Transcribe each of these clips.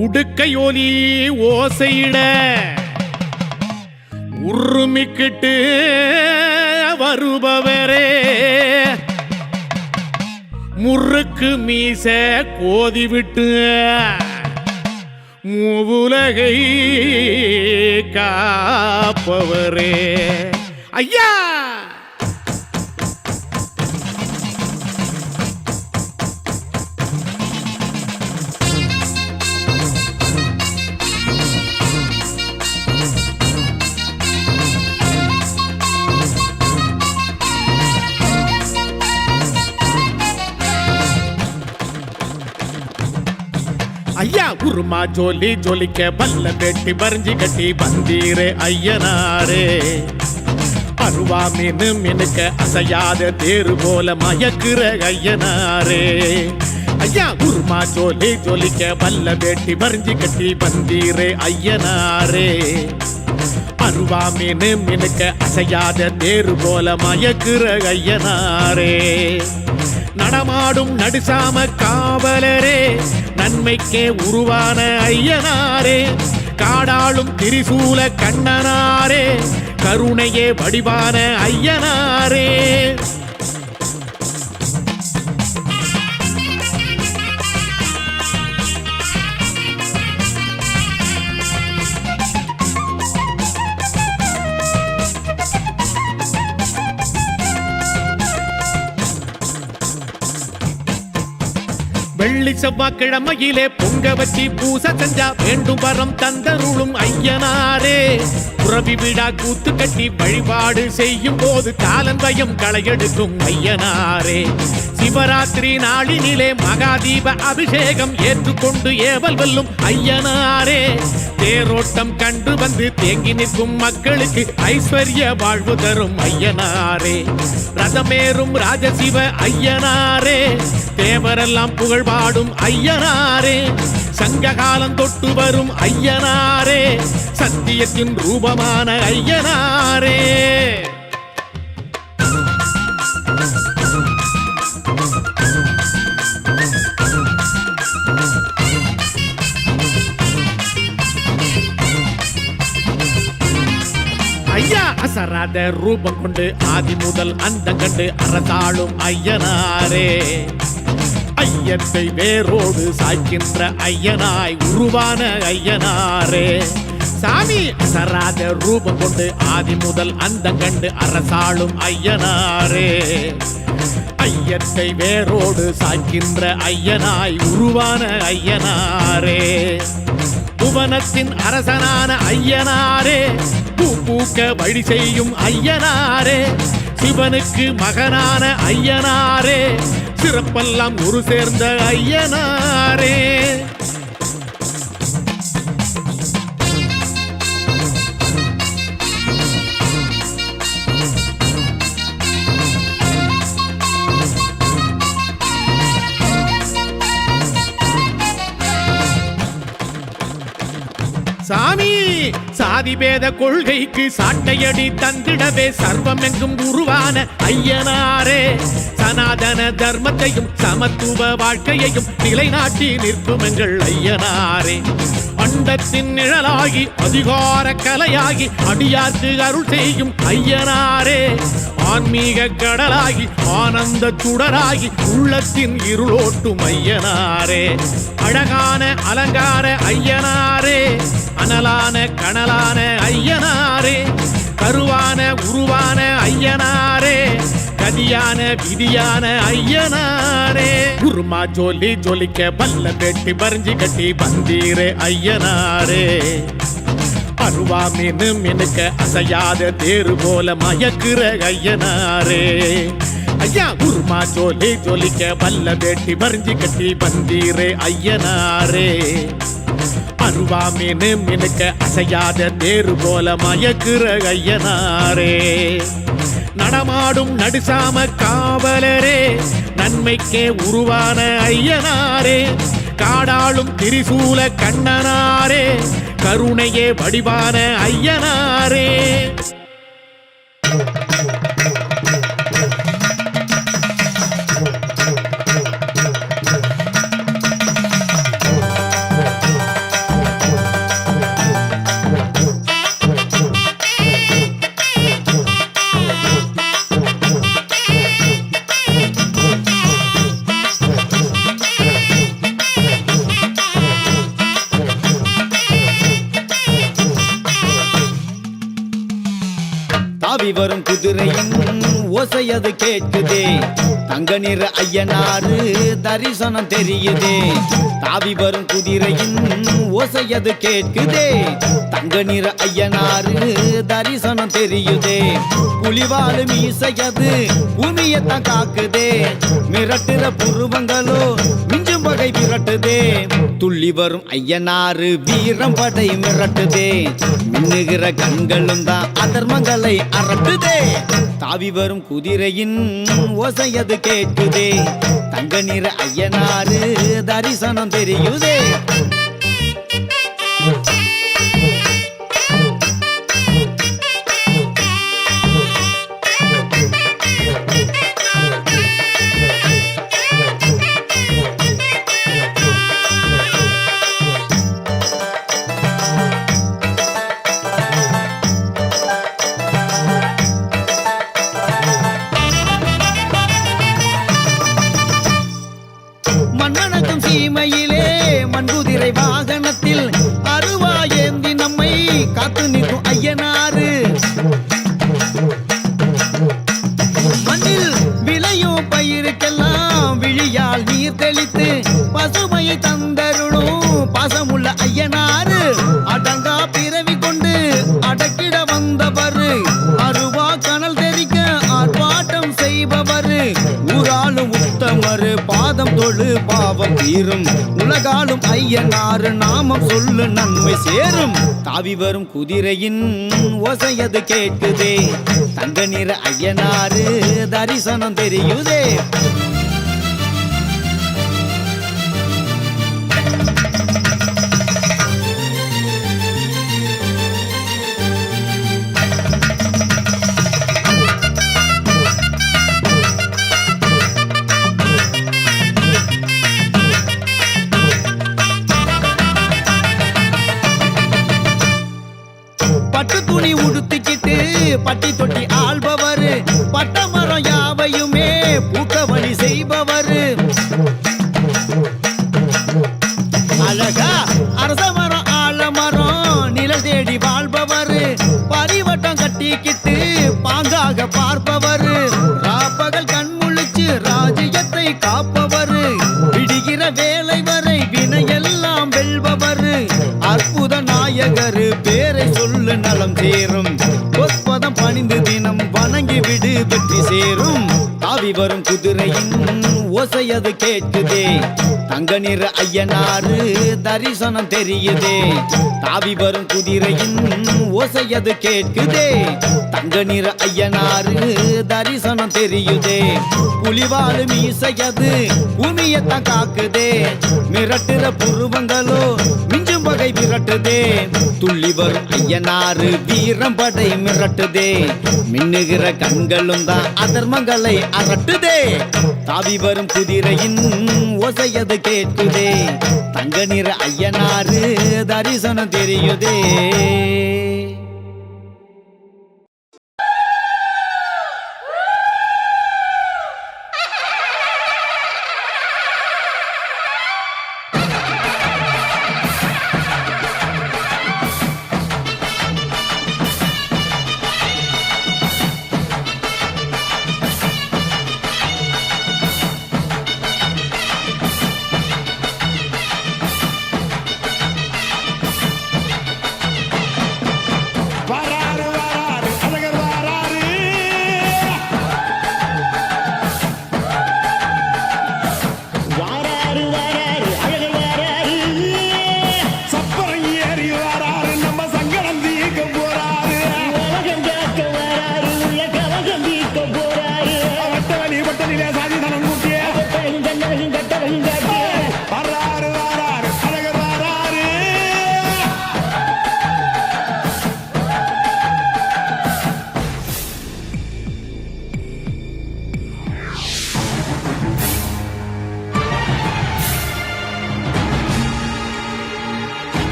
உடுக்கையோலி ஓசையிட உருமிக்கிட்டு வருபவரே. முறுக்கு மீச கோதிவிட்டு மூவுலகை காப்பவரே. ஐயா! குருமா ஜோலி ஜொலிக்க பல்ல பெட்டி பறிஞ்சு கட்டி வந்தீரே ஐயனாரே. அருவா மீனு மினுக்க அசையாத தேரு போல மயக்குற ஐயனாரே. ஐயா குருமா ஜோலி ஜொலிக்க பல்ல வெட்டி பறிஞ்சு கட்டி வந்தீரே ஐயனாரே. அருவா மீனு மினுக்க அசையாத தேரு போல மயக்குற ஐயனாரே. நடமாடும் நடுசாம காவலரே நன்மைக்கே உருவான ஐயனாரே. காடாளும் திரிசூல கண்ணனாரே. கருணையே வடிவான ஐயனாரே. வெள்ளி செவ்வாய்க்கிழமையிலே பொங்க வச்சு பூச செஞ்சா வேண்டும் வரம் தந்தருளும் ஐயனாரே. புறவி விழா கூத்து கட்டி வழிபாடு செய்யும் போது காலன் பயம் களையெடுக்கும் ஐயனாரே. சிவராத்திரி நாளினிலே மகாதீப அபிஷேகம் ஏற்றுக்கொண்டு ஏவல் வெல்லும் ஐயனாரே. தேரோட்டம் கண்டு வந்து தேங்கி நிற்கும் மக்களுக்கு ஐஸ்வர்ய வாழ்வு தரும் ஐயனாரே. ரதமேறும் ராஜசிவ ஐயனாரே. தேவரெல்லாம் புகழ் பாடும் ஐயனாரே. சங்ககாலம் தொட்டு வரும் ஐயனாரே. சத்தியத்தின் ரூபமான ஐயனாரே. ஐயா அசராத ரூபம் கொண்டு ஆதி முதல் அந்த கண்டு அறந்தாளும் ஐயனாரே. ஐயத்தை வேரோடு சாய்க்கின்ற ஐயனாய் உருவான ஐயனாரே. சாமி அசராத ரூபம் கொண்டு ஆதி முதல் அந்த கண்டு அரசாளும் ஐயனாரே. ஐயத்தை வேரோடு சாய்க்கின்ற ஐயனாய் உருவான ஐயனாரே. புவனத்தின் அரசனான ஐயனாரே. பூ பூக்க வழி செய்யும் ஐயனாரே. சிவனுக்கு மகனான ஐயனாரே. சிறப்பெல்லாம் ஒரு சேர்ந்த ஐயனாரே. சாமி. சாதி பேத கொள்கைக்கு சாட்டையடி தந்திடவே சர்வம் எங்கும் உருவான ஐயனாரே. சனாதன தர்மத்தையும் சமத்துவ வாழ்க்கையையும் நிலைநாட்டி நிற்கும் எங்கள் ஐயனாரே. அண்டத்தின் நிழலாகி அதிகார கலையாகி அடியார்க்கு அருள் செய்யும் ஐயனாரே. ஆன்மீக கடலாகி ஆனந்த சுடராகி உள்ளத்தின் இருளோட்டும் ஐயனாரே. அழகான அலங்கார ஐயனாரே. அனலான கனலான ஐயனாரே. கருவான உருவான ஐயனாரே. கதியான விதியான ஐயனாரே. குருமா ஜோலி ஜொலிக்க பல்ல பெட்டி பறிஞ்சு கட்டி வந்தீரே ஐயனாரே. அருவா மீனு மினுக்க அசையாத தேரு போல மயக்குற ஐயனாரே. ஐயா குருமா ஜோலி ஜொலிக்க பல்ல வெட்டி பறிஞ்சு கட்டி வந்தீரே ஐயனாரே. அருவா மீனு மினுக்க அசையாத தேரு போல மயக்குற ஐயனாரே. நடமாடும் நடுசாம காவலரே நன்மைக்கே உருவான ஐயனாரே. காடாளும் திரிசூல கண்ணனாரே கருணையே வடிவான ஐயனாரே. ஓசை அது கேட்குதே. தங்க நிற ஐயனாறு தரிசனம் தெரியுதே. தாவி வரும் குதிரையின் ஓசை அது கேட்குதே. தங்க நிற ஐயனாறு தரிசனம் தெரியுதே. புலிவாலு மீசையது பூமியத்தான் காக்குதே. மிரட்டுற புருவங்களோ மிஞ்சு படை விரட்டுதே. துள்ளி வரும் ஐயனாறு வீரம் படை மிரட்டுதே. மின்னுகிற கண்களும் தான் அதர்மங்களை அரட்டுதே தாவி வரும் குதிரையின் ஓசையது கேட்குதே. தங்க நிற ஐயனாறு தரிசனம் தெரியுதே. தீமையிலே சீமையிலே மண்குதிரை வாகனத்தில் அருவா ஏந்தி நம்மை காத்து நிற்கும் ஐயனாறு. பாவம் தீரும். உலகாலும் ஐயனாறு நாமம் சொல்லு நன்மை சேரும். தாவி வரும் குதிரையின் ஓசையது கேட்குதே. தங்க நிற ஐயனாரு தரிசனம் தெரியுதே. அது கேட்குதே தங்க நிற ஐயனாறு தரிசனம் தெரியுதே. தாவி வரும் குதிரையின் ஓசை அது கேட்குதே. தங்க நிற ஐயனாறு தரிசனம் தெரியுதே. புலிவாலு மீசையது பூமியத்தான் காக்குதே. மிரட்டுற புருவங்களோ மிஞ்சு படை விரட்டுதே துள்ளி வரும் ஐயனாரு வீரம் படை மிரட்டுதே. மின்னுகிற கண்களும் தான் அதர்மங்களை அரட்டுதே தாவி வரும் குதிரையின் ஓசையது கேட்குதே. தங்க நிற ஐயனாரு தரிசனம் தெரியுதே.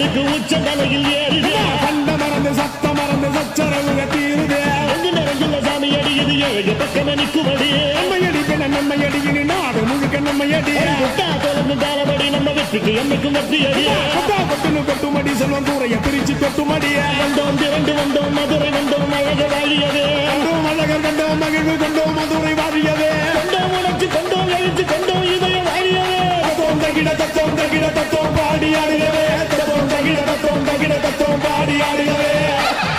கிறுக்கு உச்ச தலையில் ஏறுது கண்ட மறந்து சத்த மறந்து சச்சரவுக தீருதே. ரெண்டு நிறைஞ்சுள்ள சாமி அடிக்குது ஏழு பக்கம் நிற்குமடி நம்மையடி பிள்ளை நம்மையடி இனி நாடு முழுக்க நம்மையடி முட்டா தொடர்ந்து தாளபடி நம்ம வெற்றிக்கு என்னைக்கும் வெற்றி அடி கொட்டா கொட்டுன்னு கொட்டுமடி செல்வம் கூரைய பிரிச்சு கொட்டுமடிய வந்தோம் திரண்டு வந்தோம் மதுரை வந்தோம் அழக வாழியது கண்டோம் அழகர் கண்டோம் மகிழ்வு கண்டோம் மதுரை வாழியதே கொண்டோம் உணர்ச்சி கொண்டோம் எழுச்சி கொண்டோம் இதயம் வாழியது தத்தோம் தகிட தத்தோம் தகிட தத்தோம் பாடி ஆடுகிறவே தத்தோம் தகிட தத்தோம் தகிட தத்தோம் பாடி ஆடுகிறவே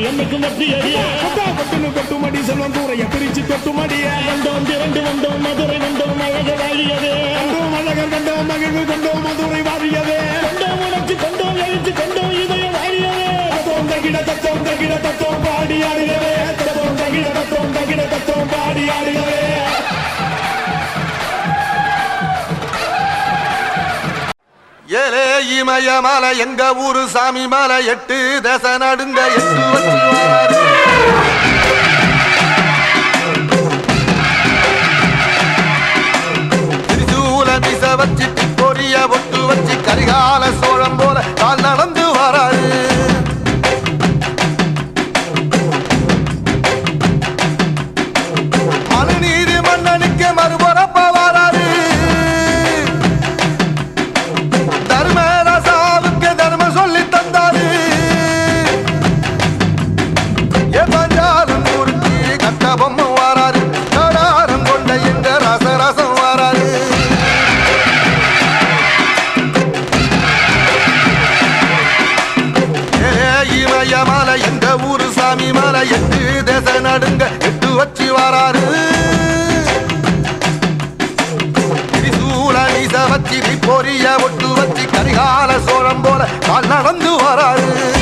நம்ம வெற்றிக்கு என்னைக்கும் வெற்றி அடி. கொட்டா கொட்டுன்னு கொட்டுமடி செல்வம் கூரைய பிரிச்சு கொட்டுமடிய வந்தோம் திரண்டு வந்தோம் மதுரை வந்தோம் அழக வாழியது கண்டோம் அழகர் கண்டோம் மகிழ்வு கண்டோம் மதுரை வாழியதே கொண்டோம் உணர்ச்சி கொண்டோம் எழுச்சி கொண்டோம் இதயம் வாழியது தத்தோம் தகிட தத்தோம் தகிட தத்தோம் பாடி ஆடுகிறவே தத்தோம் தகிட தத்தோம் தகிட தத்தோம் பாடி ஆடுகிறவே இமய மலை எங்க ஊரு சாமி மலை எட்டு தேச நடுங்க எட்டு வச்சு மிச வச்சு பொரிய ஒட்டு வச்சு கரிகால சோழம் போல கால் நடந்து வராரு. நடுங்க எட்டு வச்சு வராரு. திரிசூல வச்சு பொரிய ஒட்டு வச்சு கரிகால சோழம் போல கால் நடந்து வராரு.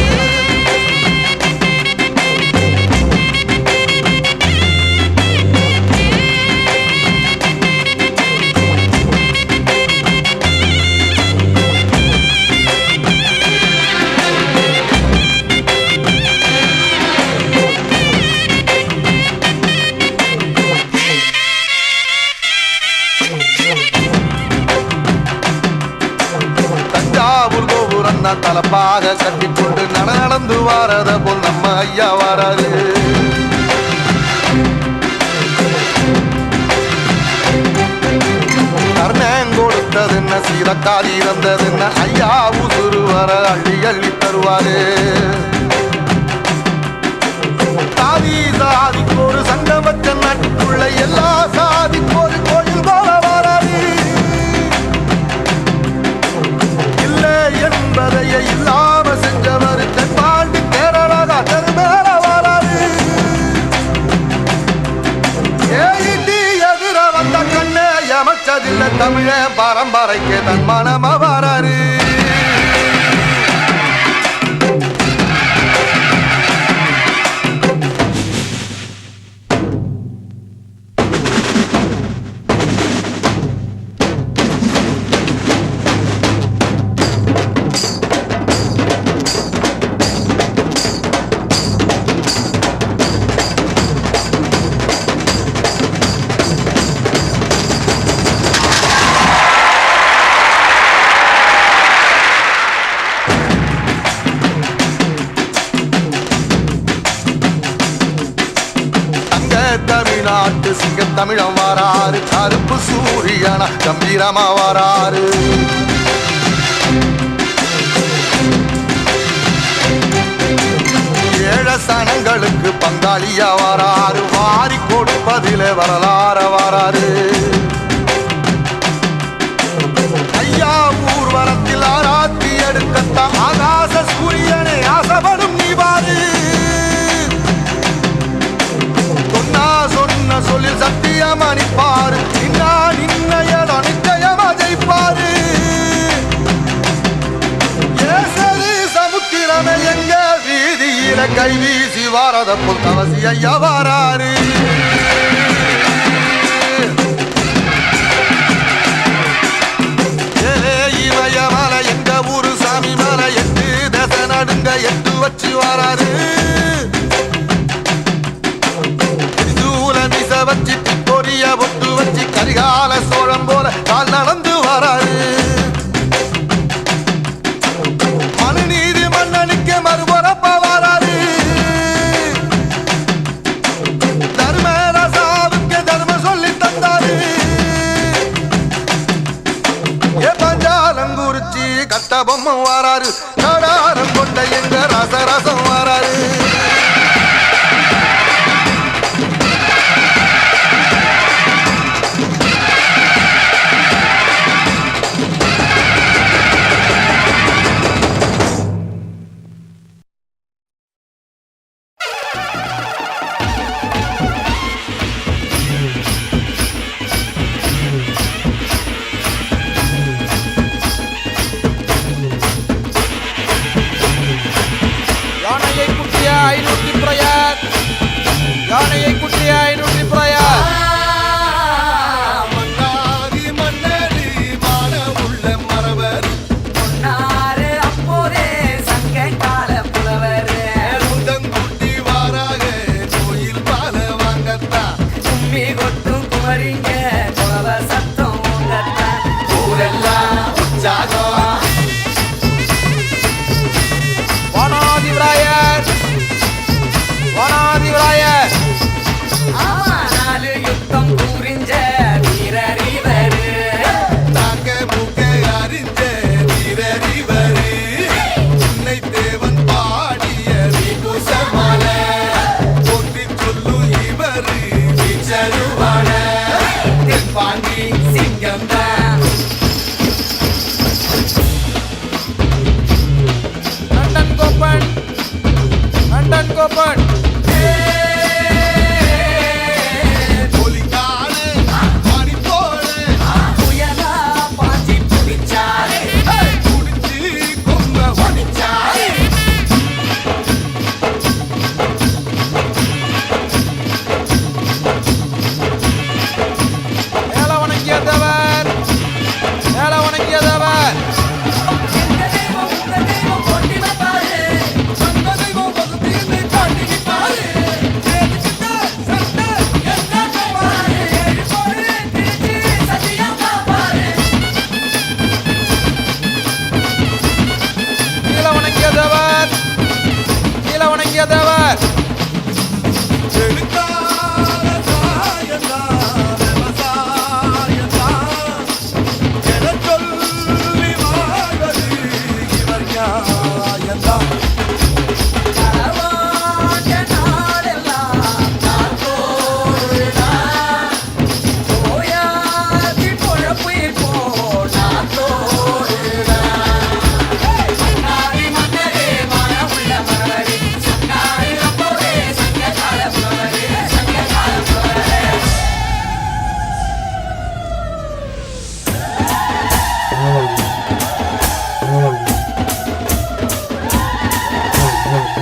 தலப்பாக கட்டி தலப்பாக நட நடந்து வாரத போல் நம்ம ஐயா வராது கர்ணன் கொடுத்தது என்ன சீரக்காதி வந்தது என்ன ஐயா உசுறு வர அள்ளி அள்ளி தருவாரு. தமிழ பரம்பரைக்கு தன் மனம வராரு சிங்க தமிழம் வாராரு கருப்பு சூரியனா கம்பீரமா வாராரு ஏழ சனங்களுக்கு பங்காளியா வாராரு வாரி கொடுப்பதிலே வரலாற வாராரு சத்தியம் அணிப்பாரு நின்னா நின்னையட நிச்சயமா ஜெயிப்பாரு ஏசது சமுத்திரமே எங்க வீதியில கை வீசி வாரத புல் கவசி ஐயா வாராரு மலை எங்க ஊரு சாமி மலை எட்டு தேச நடுங்க எட்டு வச்சு வாராரு.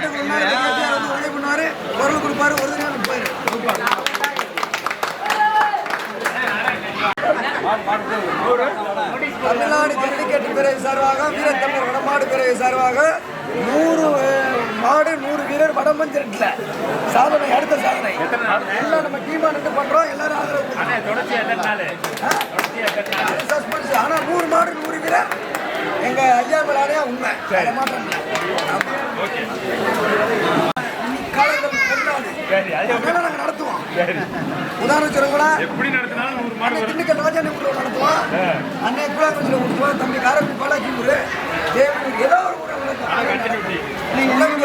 கேசிஆர் வந்து உதவி பண்ணுவாரு. குரல் கொடுப்பாரு. ஒரு நிற்பாரு தமிழ்நாடு ஜல்லிக்கட்டு பிறகு சார்பாக வீரத்தமிழர் வடமாடு பிறகு சார்பாக நூறு மாடு நூறு வீரர் வடமஞ்சிரட்டில் சாதனை அடுத்த சாதனை. எல்லாம் நம்ம டீமா நின்று பண்றோம். எல்லாரும் ஆதரவு ஆனா நூறு மாடு நூறு வீரர். எங்க ஐயா மேலானே உண்மை. மாற்றம் நடத்துவோம். உதாரணம் எப்படி நடத்தினாலும் நூறு மாடு திண்டுக்கல் நடத்துவோம். அன்னை குலாங்குறிச்சியில் ஊற்றுவோம் தம்பி காரக்குடி பாலாஜி ஊர். தேவூர் ஏதோ ஒரு ஊரை நடத்துவோம். ஊர்லயும்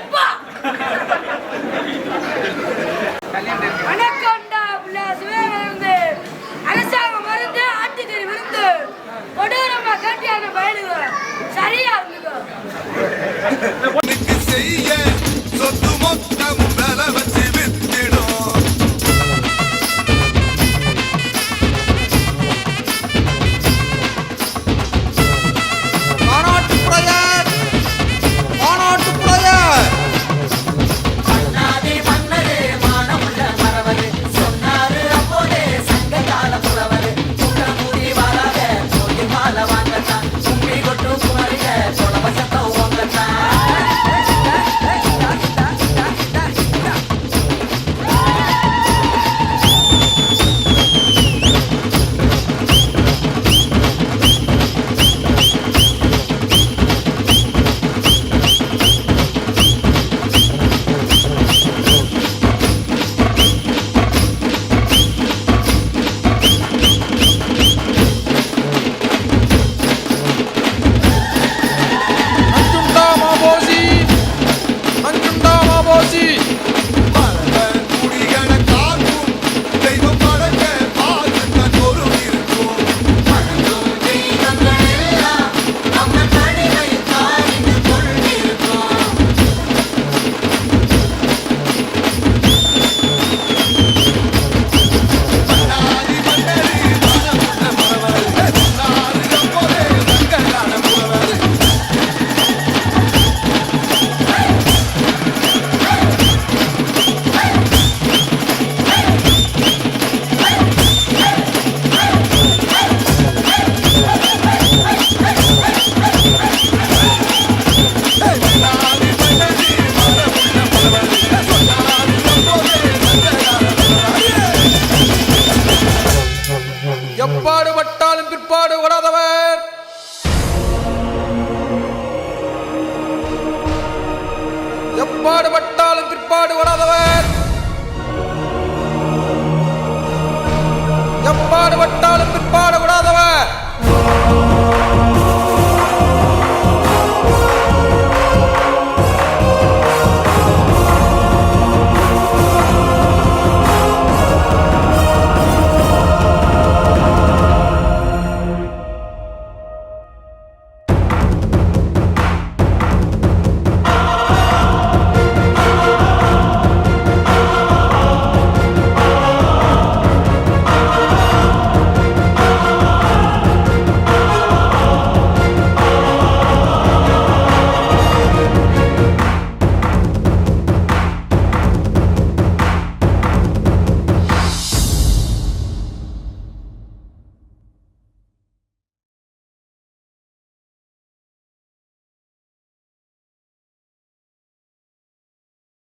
எப்பாடுபட்டாலும்